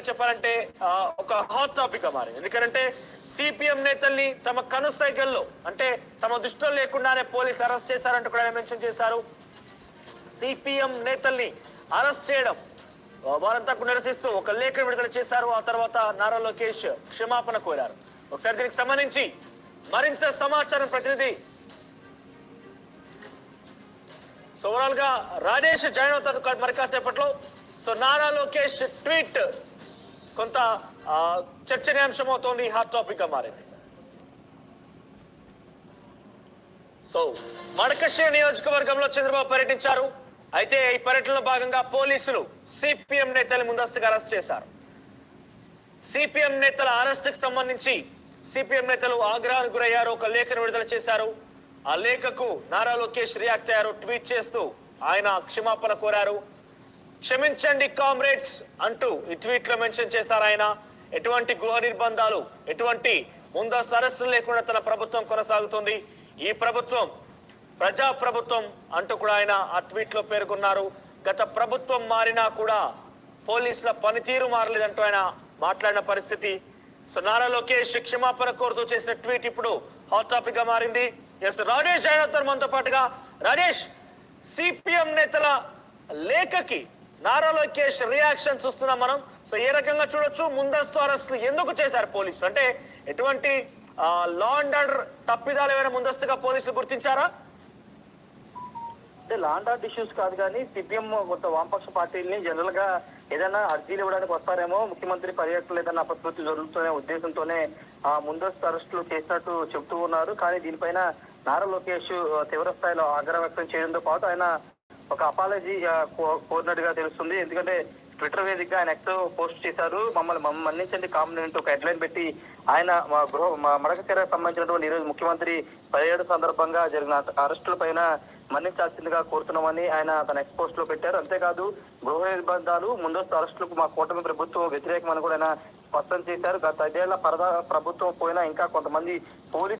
రకంగా చెప్పాలంటే ఒక హాట్ టాపిక్గా మారింది. ఎందుకంటే సిపిఎం నేతల్ని తమ కనుసైగల్లో అంటే తమ దృష్టిలో లేకుండానే పోలీసులు అరెస్ట్ చేశారంటూ కూడా ఆయన మెన్షన్ చేశారు. సిపిఎం నేతల్ని అరెస్ట్ చేయడం వారంతా నిరసిస్తూ ఒక లేఖ విడుదల చేశారు. ఆ తర్వాత నారా లోకేష్ క్షమాపణ కోరారు. ఒకసారి దీనికి సంబంధించి మరింత సమాచారం ప్రతినిధి సో ఓవరాల్గా రాజేష్ జాయిన్ అవుతారు. మరి కాసేపట్లో. సో నారా లోకేష్ ట్వీట్ కొంత చర్చనీయాంశమవుతోంది. చర్చనీయాంశం అవుతోంది హాట్ టాపిక్గా మారింది సో మడకశిర నియోజకవర్గంలో చంద్రబాబు పర్యటించారు. అయితే ఈ పర్యటనలో భాగంగా పోలీసులు సిపిఎం నేతలు ముందస్తుగా అరెస్ట్ చేశారు. సిపిఎం నేతల అరెస్టుకు సంబంధించి సిపిఎం నేతలు ఆగ్రహానికి గురయ్యారు. ఒక లేఖను విడుదల చేశారు. ఆ లేఖకు నారా లోకేష్ రియాక్ట్ అయ్యారు. ట్వీట్ చేస్తూ ఆయన క్షమాపణ కోరారు. క్షమించండి కామ్రేడ్స్ అంటూ ఈ ట్వీట్లో మెన్షన్ చేశారు ఆయన. ఎటువంటి గృహ నిర్బంధాలు ఎటువంటి ముందస్తు అరెస్టులు లేకుండా తన ప్రభుత్వం కొనసాగుతుంది. ఈ ప్రభుత్వం ప్రజా ప్రభుత్వం అంటూ కూడా ఆయన ఆ ట్వీట్లో పేర్కొన్నారు. గత ప్రభుత్వం మారినా కూడా పోలీసుల పనితీరు మారలేదంటూ ఆయన మాట్లాడిన పరిస్థితి. సో నారా లోకేష్ క్షమాపణ కోరుతూ చేసిన ట్వీట్ ఇప్పుడు హాట్ టాపిక్గా మారింది. ఎస్ రాజేష్ జాయిన్ మనతో పాటుగా రాజేష్ సిపిఎం నేతల లేఖకి నారా లోకేష్ రియాక్షన్ చూస్తున్నాం మనం. సో ఏ రకంగా చూడొచ్చు? ముందస్తు అరెస్టులు ఎందుకు చేశారు పోలీసులు? అంటే ఎటువంటి లా అండ్ ఆర్డర్ తప్పిదాలు ఏమైనా ముందస్తుగా పోలీసులు గుర్తించారా? అంటే లాండ్ ఆర్డర్ ఇష్యూస్ కాదు కానీ సిపిఎం కొంత వామపక్ష పార్టీలని జనరల్గా ఏదైనా అర్జీలు ఇవ్వడానికి వస్తారేమో ముఖ్యమంత్రి పర్యటనలు ఏదైనా అపస్మృతి జరుగుతున్న ఉద్దేశంతోనే ఆ ముందస్తు అరెస్టులు చేసినట్టు చెబుతూ ఉన్నారు. కానీ దీనిపైన నారా లోకేష్ తీవ్ర స్థాయిలో ఆగ్రహం వ్యక్తం చేయడంతో పాటు ఆయన ఒక అపాలజీ కోరినట్టుగా తెలుస్తుంది. ఎందుకంటే ట్విట్టర్ వేదికగా ఆయన ఎక్స్ పోస్ట్ చేశారు. మమ్మల్ని మమ్మల్ని మన్నించండి కామెంట్ ఒక హెడ్లైన్ పెట్టి ఆయన మా గృహ మా మడకచెర సంబంధించినటువంటి ఈ రోజు ముఖ్యమంత్రి పదిహేడు సందర్భంగా జరిగిన అరెస్టుల పైన మన్నించాల్సిందిగా కోరుతున్నామని ఆయన తన ఎక్స్ పోస్ట్లో పెట్టారు. అంతేకాదు గృహ నిర్బంధాలు ముందస్తు అరెస్టులకు మా కూటమి ప్రభుత్వం వ్యతిరేకమని కూడా ఆయన స్పష్టం చేశారు. గత ఐదేళ్ళ పరదా ప్రభుత్వం పోయినా ఇంకా కొంతమంది పోలీసు